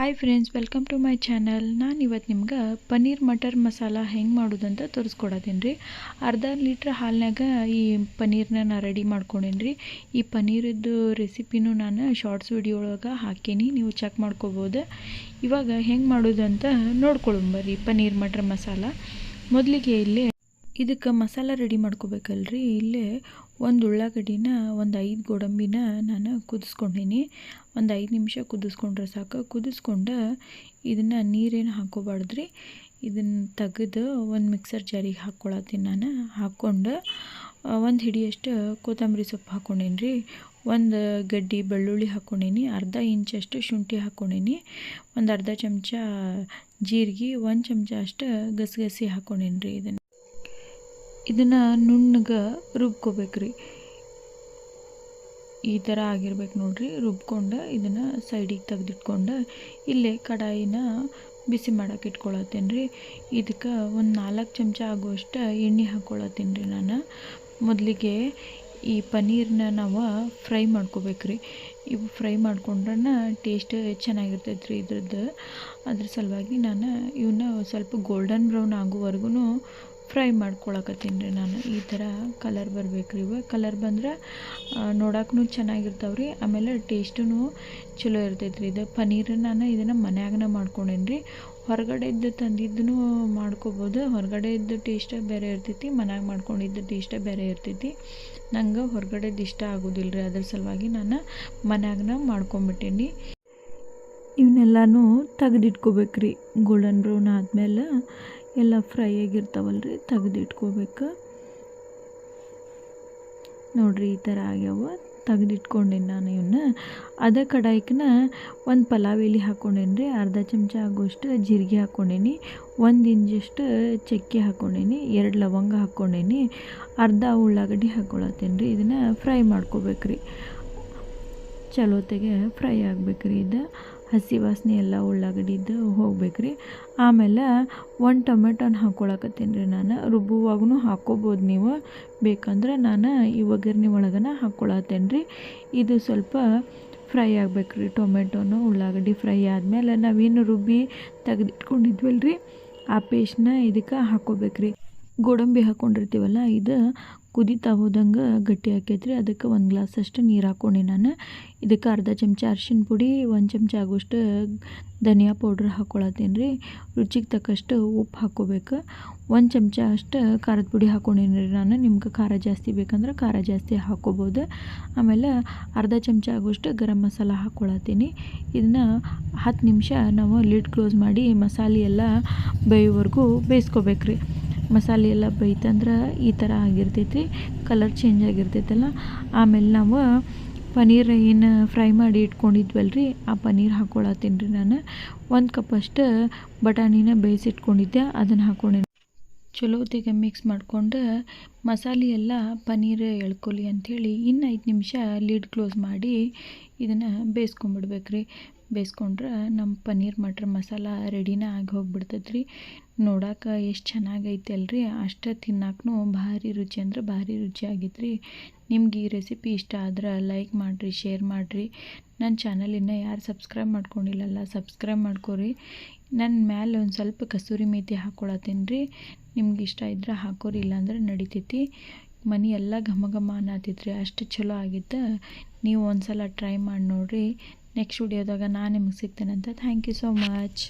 Hi friends welcome to my channel ನಾನು ಇವತ್ತು ನಿಮ್ಗೆ ಪನ್ನೀರ್ ಮಟರ್ ಮಸಾಲ ಹೆಂಗೆ ಮಾಡೋದಂತ ತೋರಿಸ್ಕೊಡೋದೇನು ರೀ ಅರ್ಧ ಲೀಟ್ರ್ ಹಾಲಿನಾಗ ಈ ಪನ್ನೀರ್ನ ನಾನು ರೆಡಿ ಮಾಡ್ಕೊಂಡೇನಿ ರೀ ಈ ಪನ್ನೀರದ್ದು ರೆಸಿಪಿನೂ ನಾನು ಶಾರ್ಟ್ಸ್ ವಿಡಿಯೋ ಒಳಗೆ ಹಾಕೀನಿ, ನೀವು ಚೆಕ್ ಮಾಡ್ಕೋಬೋದು. ಇವಾಗ ಹೆಂಗೆ ಮಾಡೋದಂತ ನೋಡ್ಕೊಳ್ಬರಿ ಪನ್ನೀರ್ ಮಟರ್ ಮಸಾಲ. ಮೊದಲಿಗೆ ಇಲ್ಲಿ ಇದಕ್ಕೆ ಮಸಾಲ ರೆಡಿ ಮಾಡ್ಕೋಬೇಕಲ್ರಿ? ಇಲ್ಲೇ ಒಂದು ಉಳ್ಳಾಗಡ್ಡಿನ ಒಂದು ಐದು ಗೋಡಂಬಿನ ನಾನು ಕುದಿಸ್ಕೊಂಡೀನಿ. ಒಂದು ಐದು ನಿಮಿಷ ಕುದಿಸ್ಕೊಂಡ್ರೆ ಸಾಕು. ಕುದಿಸ್ಕೊಂಡು ಇದನ್ನು ನೀರೇನು ಹಾಕೋಬಾರ್ದ್ರಿ? ಇದನ್ನು ತೆಗೆದು ಒಂದು ಮಿಕ್ಸರ್ ಜಾರಿಗೆ ಹಾಕ್ಕೊಳತ್ತೀನಿ ನಾನು. ಹಾಕ್ಕೊಂಡು ಒಂದು ಹಿಡಿಯಷ್ಟು ಕೊತ್ತಂಬರಿ ಸೊಪ್ಪು ಹಾಕ್ಕೊಂಡೇನಿ ರೀ ಒಂದು ಗಡ್ಡಿ ಬೆಳ್ಳುಳ್ಳಿ ಹಾಕ್ಕೊಂಡೀನಿ ಅರ್ಧ ಇಂಚಷ್ಟು ಶುಂಠಿ ಹಾಕ್ಕೊಂಡೀನಿ ಒಂದು ಅರ್ಧ ಚಮಚ ಜೀರಿಗೆ, ಒಂದು ಚಮಚ ಅಷ್ಟು ಗಸಗಸಿ ಹಾಕ್ಕೊಂಡೇನಿ ರೀ ಇದನ್ನು. ಇದನ್ನು ನುಣ್ಣಗೆ ರುಬ್ಕೋಬೇಕ್ರಿ. ಈ ಥರ ಆಗಿರ್ಬೇಕು ನೋಡ್ರಿ. ರುಬ್ಕೊಂಡು ಇದನ್ನು ಸೈಡಿಗೆ ತೆಗೆದಿಟ್ಕೊಂಡು ಇಲ್ಲೇ ಕಡಾಯಿನ ಬಿಸಿ ಮಾಡಕ್ಕೆ ಇಟ್ಕೊಳತ್ತೇನೆ ರೀ ಇದಕ್ಕೆ ಒಂದು ನಾಲ್ಕು ಚಮಚ ಆಗುವಷ್ಟು ಎಣ್ಣೆ ಹಾಕ್ಕೊಳತ್ತೀನಿ ರೀ ನಾನು. ಮೊದಲಿಗೆ ಈ ಪನ್ನೀರನ್ನ ನಾವು ಫ್ರೈ ಮಾಡ್ಕೋಬೇಕ್ರಿ. ಇವು ಫ್ರೈ ಮಾಡ್ಕೊಂಡ್ರೆ ಟೇಸ್ಟ್ ಚೆನ್ನಾಗಿರ್ತೈತೆ ರೀ ಇದ್ರದ್ದು. ಅದ್ರ ಸಲುವಾಗಿ ನಾನು ಇವನ್ನ ಸ್ವಲ್ಪ ಗೋಲ್ಡನ್ ಬ್ರೌನ್ ಆಗೋವರೆಗೂ ಫ್ರೈ ಮಾಡ್ಕೊಳಕತ್ತೀನಿ ರೀ ನಾನು. ಈ ಥರ ಕಲರ್ ಬರ್ಬೇಕು ರೀ ಇವು. ಕಲರ್ ಬಂದ್ರೆ ನೋಡಕ್ಕೂ ಚೆನ್ನಾಗಿರ್ತಾವೆ ರೀ. ಆಮೇಲೆ ಟೇಸ್ಟೂ ಚಲೋ ಇರ್ತೈತೆ ರೀ ಇದು. ಪನ್ನೀರ್ ನಾನು ಇದನ್ನು ಮನ್ಯಾಗನ ಮಾಡ್ಕೊಂಡೇನಿ ರೀ. ಹೊರಗಡೆದ್ದು ತಂದಿದ್ದೂ ಮಾಡ್ಕೋಬೋದು. ಹೊರಗಡೆದ್ದು ಟೇಸ್ಟೇ ಬೇರೆ ಇರ್ತೈತಿ, ಮನ್ಯಾಗ ಮಾಡ್ಕೊಂಡಿದ್ದು ಟೇಸ್ಟೇ ಬೇರೆ ಇರ್ತೈತಿ. ನಂಗೆ ಹೊರಗಡೆದು ಇಷ್ಟ ಆಗೋದಿಲ್ಲ ರೀ. ಅದ್ರ ಸಲುವಾಗಿ ನಾನು ಮನ್ಯಾಗನ ಮಾಡ್ಕೊಂಬಿಟ್ಟೀನಿ ಇವನ್ನೆಲ್ಲನೂ ತೆಗೆದಿಟ್ಕೋಬೇಕ್ರಿ ಗೋಲ್ಡನ್ ಬ್ರೌನ್ ಆದಮೇಲೆ ಎಲ್ಲ ಫ್ರೈ ಆಗಿರ್ತಾವಲ್ಲ ರೀ ತೆಗೆದಿಟ್ಕೋಬೇಕು. ನೋಡಿರಿ ಈ ಥರ ಆಗ್ಯಾವ, ತೆಗೆದಿಟ್ಕೊಂಡೇನಿ ನಾನು ಇವನ್ನ ಅದೇ ಕಡಾಯಿಕನ ಒಂದು ಪಲಾವ್ ಎಲೆ ಹಾಕ್ಕೊಂಡೇನಿ ರೀ ಅರ್ಧ ಚಮಚ ಆಗೋಷ್ಟು ಜೀರಿಗೆ ಹಾಕ್ಕೊಂಡೇನಿ ಒಂದು ಇಂಜಷ್ಟು ಚಕ್ಕೆ ಹಾಕ್ಕೊಂಡೇನಿ ಎರಡು ಲವಂಗ ಹಾಕ್ಕೊಂಡೇನಿ ಅರ್ಧ ಉಳ್ಳಾಗಡ್ಡಿ ಹಾಕ್ಕೊಳತ್ತೇನೆ ರೀ ಇದನ್ನು ಫ್ರೈ ಮಾಡ್ಕೋಬೇಕ್ರಿ. ಚಲೋತೆಗೆ ಫ್ರೈ ಆಗ್ಬೇಕ್ರಿ ಇದು. ಹಸಿ ವಾಸನೆ ಎಲ್ಲ ಉಳ್ಳಾಗಡ್ಡಿದ್ದು ಹೋಗ್ಬೇಕ್ರಿ. ಆಮೇಲೆ ಒಂದು ಟೊಮೆಟೊನ ಹಾಕ್ಕೊಳಕತ್ತೀನಿ ರೀ ನಾನು. ರುಬ್ಬುವಾಗೂ ಹಾಕ್ಕೋಬೋದು ನೀವು. ಬೇಕಂದ್ರೆ ನಾನು ಈ ಒಗ್ಗರಣೆ ಒಳಗನ ಹಾಕ್ಕೊಳತ್ತೇನೆ ರೀ. ಇದು ಸ್ವಲ್ಪ ಫ್ರೈ ಆಗ್ಬೇಕು ರೀ ಟೊಮೆಟೊನು ಉಳ್ಳಾಗಡ್ಡಿ ಫ್ರೈ ಆದಮೇಲೆ ನಾವೇನು ರುಬ್ಬಿ ತೆಗೆದಿಟ್ಕೊಂಡಿದ್ವಲ್ಲ ರೀ ಆ ಪೇಸ್ಟ್ನ ಇದಕ್ಕೆ ಹಾಕ್ಕೋಬೇಕ್ರಿ ಗೋಡಂಬಿ ಹಾಕ್ಕೊಂಡಿರ್ತೀವಲ್ಲ ಇದು ಕುದೀತಾ ಹೋದಂಗೆ ಗಟ್ಟಿ ಆಕೈತ್ರಿ. ಅದಕ್ಕೆ ಒಂದು ಗ್ಲಾಸ್ ಅಷ್ಟು ನೀರು ಹಾಕ್ಕೊಂಡೆ ನಾನು. ಇದಕ್ಕೆ ಅರ್ಧ ಚಮಚ ಅರ್ಶಿನ ಪುಡಿ, ಒಂದು ಚಮಚ ಆಗೋಷ್ಟು ಧನಿಯಾ ಪೌಡ್ರ್ ಹಾಕ್ಕೊಳತ್ತೀನಿ ರೀ ರುಚಿಗೆ ತಕ್ಕಷ್ಟು ಉಪ್ಪು ಹಾಕೋಬೇಕು. ಒಂದು ಚಮಚ ಅಷ್ಟು ಖಾರದ ಪುಡಿ ಹಾಕೊಂಡೇನಿ ರೀ ನಾನು. ನಿಮ್ಗೆ ಖಾರ ಜಾಸ್ತಿ ಬೇಕಂದ್ರೆ ಖಾರ ಜಾಸ್ತಿ ಹಾಕ್ಕೋಬೋದು ಆಮೇಲೆ ಅರ್ಧ ಚಮಚ ಆಗೋಷ್ಟು ಗರಂ ಮಸಾಲ ಹಾಕ್ಕೊಳತ್ತೀನಿ ಇದನ್ನ ಹತ್ತು ನಿಮಿಷ ನಾವು ಲಿಡ್ ಕ್ಲೋಸ್ ಮಾಡಿ ಮಸಾಲೆ ಎಲ್ಲ ಬೇಯೋವರೆಗೂ ಬೇಯಿಸ್ಕೋಬೇಕ್ರಿ. ಮಸಾಲೆ ಎಲ್ಲ ಬೇಯ್ತಂದ್ರೆ ಈ ಥರ ಆಗಿರ್ತೈತಿ ಕಲರ್ ಚೇಂಜ್ ಆಗಿರ್ತೈತಲ್ಲ. ಆಮೇಲೆ ನಾವು ಪನ್ನೀರ್ ಏನು ಫ್ರೈ ಮಾಡಿ ಇಟ್ಕೊಂಡಿದ್ವಲ್ಲ ರೀ ಆ ಪನ್ನೀರ್ ಹಾಕ್ಕೊಳತ್ತೀನಿ ರೀ ನಾನು. ಒಂದು ಕಪ್ಪಷ್ಟು ಬಟಾಣಿನ ಬೇಯಿಸಿಟ್ಕೊಂಡಿದ್ದೆ, ಅದನ್ನು ಚಲೋ ತೆಗೆ ಮಿಕ್ಸ್ ಮಾಡ್ಕೊಂಡು ಮಸಾಲೆ ಎಲ್ಲ ಪನ್ನೀರ್ ಎಳ್ಕೊಲಿ ಅಂಥೇಳಿ ಇನ್ನು ಐದು ನಿಮಿಷ ಲಿಡ್ ಕ್ಲೋಸ್ ಮಾಡಿ ಇದನ್ನು ಬೇಯಿಸ್ಕೊಂಬಿಡ್ಬೇಕ್ರಿ. ಬೇಯಿಸ್ಕೊಂಡ್ರೆ ನಮ್ಮ ಪನ್ನೀರ್, ಮಟ್ರ್ ಮಸಾಲ ರೆಡಿನೇ ಆಗಿ ಹೋಗ್ಬಿಡ್ತೈತೆ ರೀ ನೋಡಕ್ಕೆ ಎಷ್ಟು ಚೆನ್ನಾಗೈತೆ ಅಲ್ರಿ ಅಷ್ಟೇ ತಿನ್ನಕ್ಕೂ ಭಾರಿ ರುಚಿ ಅಂದ್ರೆ ಭಾರಿ ರುಚಿ ಆಗೈತೆ ರೀ ನಿಮ್ಗೆ ಈ ರೆಸಿಪಿ ಇಷ್ಟ ಆದ್ರೆ ಲೈಕ್ ಮಾಡಿರಿ ಶೇರ್ ಮಾಡಿರಿ. ನನ್ನ ಚಾನಲ್ ಇನ್ನೂ ಯಾರು ಸಬ್ಸ್ಕ್ರೈಬ್ ಮಾಡ್ಕೊಂಡಿಲ್ಲಲ್ಲ ಸಬ್ಸ್ಕ್ರೈಬ್ ಮಾಡ್ಕೊರಿ. ನನ್ನ ಮ್ಯಾಲೆ ಒಂದು ಸ್ವಲ್ಪ ಕಸೂರಿ ಮೇಥಿ ಹಾಕ್ಕೊಳತ್ತೀನಿ ರೀ ನಿಮ್ಗೆ ಇಷ್ಟ ಇದ್ರೆ ಹಾಕೋರಿ, ಇಲ್ಲಾಂದ್ರೆ ನಡಿತೈತಿ. ಮನೆ ಎಲ್ಲ ಘಮ ಘಮ ಅನ್ನತೈತ್ರಿ. ಅಷ್ಟು ಚಲೋ ಆಗಿತ್ತು. ನೀವು ಒಂದು ಸಲ ಟ್ರೈ ಮಾಡಿ ನೋಡಿರಿ. ನೆಕ್ಸ್ಟ್ ವಿಡಿಯೋದಾಗ ನಾನು ನಿಮ್ಗೆ ಸಿಗ್ತೇನೆ ಅಂತ ಥ್ಯಾಂಕ್ ಯು ಸೋ ಮಚ್